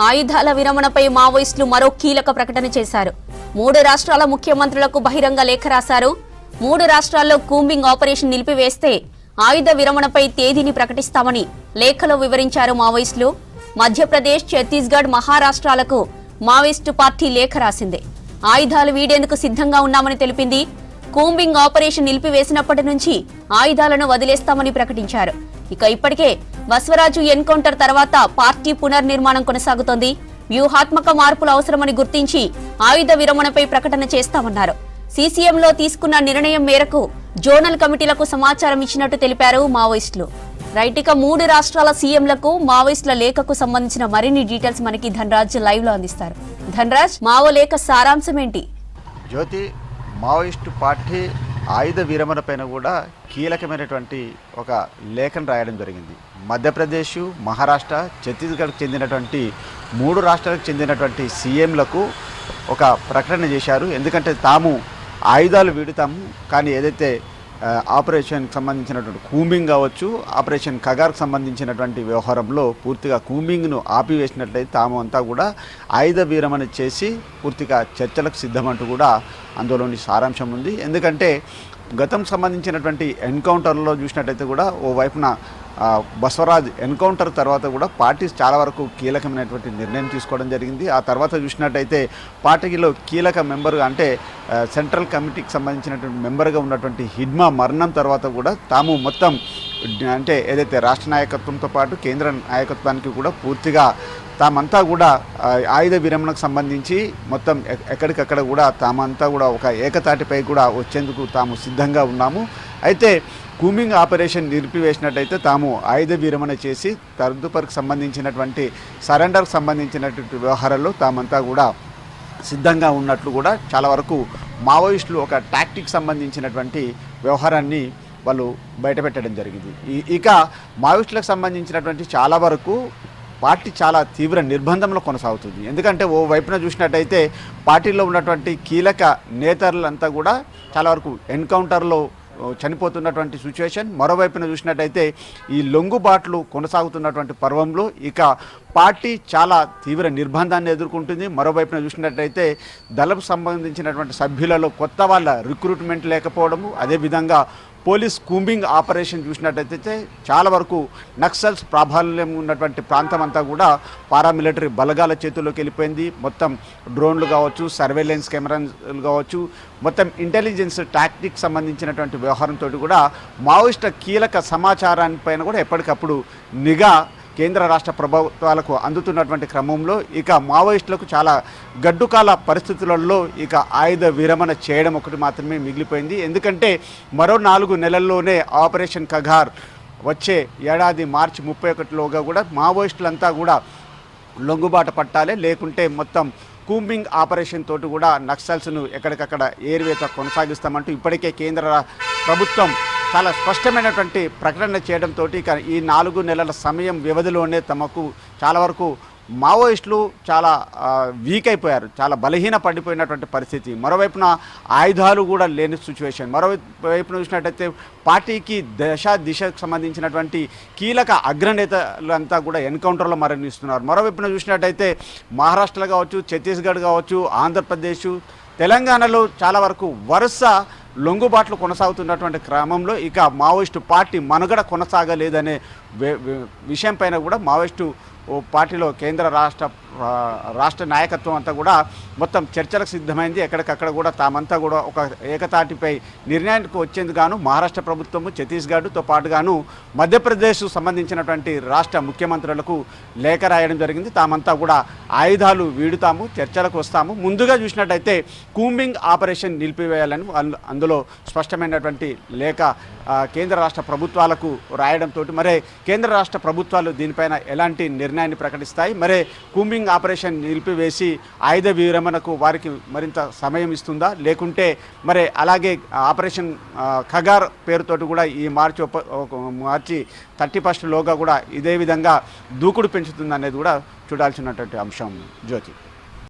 ఆయుధాల విరమణపై మావోయిస్టులు మరో కీలక ప్రకటన చేశారు. మూడు రాష్ట్రాల ముఖ్యమంత్రులకు బహిరంగ లేఖ రాశారు. మూడు రాష్ట్రాల్లో కూంబింగ్ ఆపరేషన్ నిలిపివేస్తే ఆయుధ విరమణపై తేదీని ప్రకటిస్తామని లేఖలో వివరించారు మావోయిస్టులు. మధ్యప్రదేశ్ ఛత్తీస్గఢ్ మహారాష్ట్రాలకు మావోయిస్టు పార్టీ లేఖ రాసింది. ఆయుధాలు వీడేందుకు సిద్ధంగా ఉన్నామని తెలిపింది. కూంబింగ్ ఆపరేషన్ నిలిపివేసినప్పటి నుంచి ఆయుధాలను వదిలేస్తామని ప్రకటించారు. ఇక ఇప్పటికే బస్వరాజు ఎన్కౌంటర్ తర్వాత పార్టీ పునర్నిర్మాణం కొనసాగుతోంది. వ్యూహాత్మక మార్పులు అవసరమని గుర్తించి ఆయుధ విరమణపై ప్రకటన చేస్తామన్నారు. సీసీఎంలో తీసుకున్న నిర్ణయం మేరకు జోనల్ కమిటీలకు సమాచారం ఇచ్చినట్టు తెలిపారు మావోయిస్టులు. రైట్ ఇక మూడు రాష్ట్రాల సీఎంలకు మావోయిస్టుల లేఖకు సంబంధించిన మరిన్ని డీటెయిల్స్ మనకి ధనరాజ్ లైవ్లో అందిస్తారు. ధనరాజ్ మావో లేఖ సారాంశం ఏంటి? జ్యోతి మావోయిస్టు పార్టీ ఆయుధ విరమణ పైన కూడా కీలకమైనటువంటి ఒక లేఖను రాయడం జరిగింది. మధ్యప్రదేశ్ మహారాష్ట్ర ఛత్తీస్గఢ్కి చెందినటువంటి మూడు రాష్ట్రాలకు చెందినటువంటి సీఎంలకు ఒక ప్రకటన చేశారు. ఎందుకంటే తాము ఆయుధాలు వీడుతాము. కానీ ఏదైతే ఆపరేషన్కి సంబంధించినటువంటి కూంబింగ్ కావచ్చు ఆపరేషన్ కగార్కు సంబంధించినటువంటి వ్యవహారంలో పూర్తిగా కూంబింగ్ను ఆపివేసినట్లయితే తాము అంతా కూడా ఆయుధ వీరమని చేసి పూర్తిగా చర్చలకు సిద్ధమంటూ కూడా అందులోని సారాంశం ఉంది. ఎందుకంటే గతం సంబంధించినటువంటి ఎన్కౌంటర్లో చూసినట్లయితే కూడా ఓ వైపున బసవరాజ్ ఎన్కౌంటర్ తర్వాత కూడా పార్టీ చాలా వరకు కీలకమైనటువంటి నిర్ణయం తీసుకోవడం జరిగింది. ఆ తర్వాత చూసినట్టయితే పార్టీలో కీలక మెంబర్గా అంటే సెంట్రల్ కమిటీకి సంబంధించినటువంటి మెంబర్గా ఉన్నటువంటి హిడ్మా మరణం తర్వాత కూడా తాము మొత్తం అంటే ఏదైతే రాష్ట్ర నాయకత్వంతో పాటు కేంద్ర నాయకత్వానికి కూడా పూర్తిగా తామంతా కూడా ఆయుధ విరమణకు సంబంధించి మొత్తం ఎక్కడికక్కడ కూడా తామంతా కూడా ఒక ఏకతాటిపై కూడా వచ్చేందుకు తాము సిద్ధంగా ఉన్నాము. అయితే కూమింగ్ ఆపరేషన్ నిలిపివేసినట్టయితే తాము ఆయుధ విరమణ చేసి తదుపరికి సంబంధించినటువంటి సరెండర్కి సంబంధించినటువంటి వ్యవహారాల్లో తామంతా కూడా సిద్ధంగా ఉన్నట్లు కూడా చాలా వరకు మావోయిస్టులు ఒక టాక్టిక్ సంబంధించినటువంటి వ్యవహారాన్ని వాళ్ళు బయటపెట్టడం జరిగింది. ఈ- ఇక మావోయిస్టులకు సంబంధించినటువంటి చాలా వరకు పార్టీ చాలా తీవ్ర నిర్బంధంలో కొనసాగుతుంది. ఎందుకంటే ఓ వైపున చూసినట్టయితే పార్టీలో ఉన్నటువంటి కీలక నేతలంతా కూడా చాలా వరకు ఎన్కౌంటర్లో చనిపోతున్నటువంటి సిచ్యువేషన్. మరోవైపున చూసినట్టయితే ఈ లొంగుబాట్లు కొనసాగుతున్నటువంటి పర్వంలో ఇక పార్టీ చాలా తీవ్ర నిర్బంధాన్ని ఎదుర్కొంటుంది. మరోవైపున చూసినట్టయితే దళకు సంబంధించినటువంటి సభ్యులలో కొత్త వాళ్ళ రిక్రూట్మెంట్ లేకపోవడము అదేవిధంగా పోలీస్ కూంబింగ్ ఆపరేషన్ చూసినట్టయితే చాలా వరకు నక్సల్స్ ప్రాబల్యం ఉన్నటువంటి ప్రాంతం అంతా కూడా పారామిలిటరీ బలగాల చేతుల్లోకి వెళ్ళిపోయింది. మొత్తం డ్రోన్లు కావచ్చు సర్వేలెన్స్ కెమెరాలు కావచ్చు మొత్తం ఇంటెలిజెన్స్ టాక్టిక్ సంబంధించినటువంటి వ్యవహారంతో కూడా మావోయిస్ట్ కీలక సమాచారాన్ని పైన కూడా ఎప్పటికప్పుడు నిఘా కేంద్ర రాష్ట్ర ప్రభుత్వాలకు అందుతున్నటువంటి క్రమంలో ఇక మావోయిస్టులకు చాలా గడ్డుకాల పరిస్థితులలో ఇక ఆయుధ విరమణ చేయడం ఒకటి మాత్రమే మిగిలిపోయింది. ఎందుకంటే మరో నాలుగు నెలల్లోనే ఆపరేషన్ కగార్ వచ్చే ఏడాది మార్చి ముప్పై ఒకటిలోగా కూడా మావోయిస్టులంతా కూడా లొంగుబాట పట్టాలి. లేకుంటే మొత్తం కూంబింగ్ ఆపరేషన్ తోటి కూడా నక్సల్స్ను ఎక్కడికక్కడ ఏరివేత కొనసాగిస్తామంటూ ఇప్పటికే కేంద్ర ప్రభుత్వం చాలా స్పష్టమైనటువంటి ప్రకటన చేయడంతో ఈ నాలుగు నెలల సమయం వ్యవధిలోనే తమకు చాలా వరకు మావోయిస్టులు చాలా వీక్ అయిపోయారు. చాలా బలహీన పడిపోయినటువంటి పరిస్థితి. మరోవైపున ఆయుధాలు కూడా లేని సిచ్యువేషన్ మరోవైపున చూసినట్టయితే పార్టీకి దశ దిశకు సంబంధించినటువంటి కీలక అగ్రనేతలంతా కూడా ఎన్కౌంటర్లో మరణిస్తున్నారు. మరోవైపున చూసినట్టయితే మహారాష్ట్రలో కావచ్చు ఛత్తీస్గఢ్ కావచ్చు ఆంధ్రప్రదేశ్ తెలంగాణలో చాలా వరకు వరుస లొంగుబాట్లు కొనసాగుతున్నటువంటి క్రమంలో ఇక మావోయిస్టు పార్టీ మనుగడ కొనసాగలేదనే విషయం పైన కూడా మావోయిస్టు పార్టీలో కేంద్ర రాష్ట్ర రాష్ట్ర నాయకత్వం అంతా కూడా మొత్తం చర్చలకు సిద్ధమైంది. ఎక్కడికక్కడ కూడా తామంతా కూడా ఒక ఏకతాటిపై నిర్ణయానికి వచ్చేందుకు గాను మహారాష్ట్ర ప్రభుత్వము ఛత్తీస్గఢ్తో పాటుగాను మధ్యప్రదేశ్ సంబంధించినటువంటి రాష్ట్ర ముఖ్యమంత్రులకు లేఖ రాయడం జరిగింది. తామంతా కూడా ఆయుధాలు వీడుతాము చర్చలకు వస్తాము. ముందుగా చూసినట్టయితే కూంబింగ్ ఆపరేషన్ నిలిపివేయాలని అందులో స్పష్టమైనటువంటి లేఖ కేంద్ర రాష్ట్ర ప్రభుత్వాలకు రాయడంతో మరే కేంద్ర రాష్ట్ర ప్రభుత్వాలు దీనిపైన ఎలాంటి నిర్ణయాన్ని ప్రకటిస్తాయి. మరే కూంబింగ్ ఆపరేషన్ నిలిపివేసి ఆయుధ విరమణకు వారికి మరింత సమయం ఇస్తుందా? లేకుంటే మరి అలాగే ఆపరేషన్ ఖగార్ పేరుతోటి కూడా ఈ మార్చి ఒక మార్చి థర్టీ ఫస్ట్ లోగా కూడా ఇదే విధంగా దూకుడు పెంచుతుంది అనేది కూడా చూడాల్సినటువంటి అంశం. జ్యోతి.